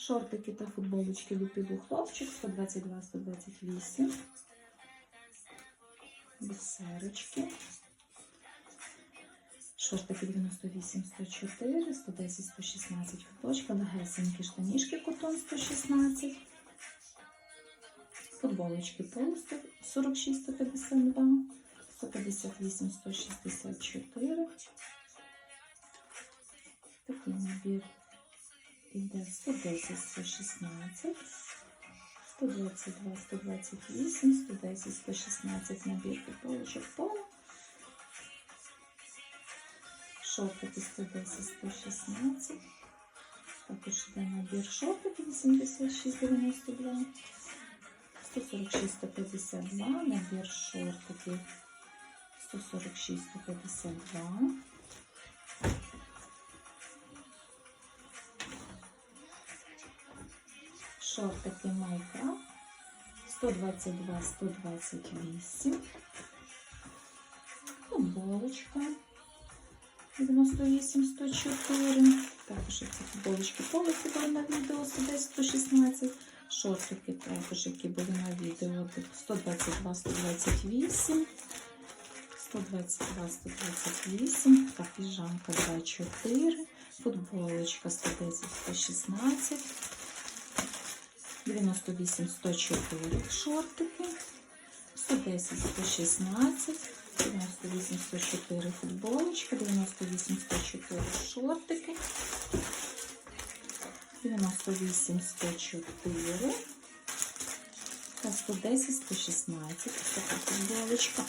Шортики та футболочки Лупіду хлопчик 122, 128. Бісерочки. Шортики 98, 104, 110, 116 футболочка, легесенькі штанішки котон 116. Футболочки поло 46, 152, 158, 164. Такий набір іде 110, 116, 122, 128, 110, 116 набір футболочок поло. Шортики 110, 116. Також йде набір шортики 86, 92. 146, 152. Набір шортиків 146, 152. Шортики майка 122, 128. Футболочка 98, 104. Також ці футболочки повністю були на відео 110, 116. Шортики також, які були на відео 122, 128. 122, 128. Така піжамка 24. Футболочка 110, 116. 98, 104 шортики. 110, 116. 98, 104 футболочка, 98, 104 шортики, 98, 104 та 110, 116 ось така футболочка.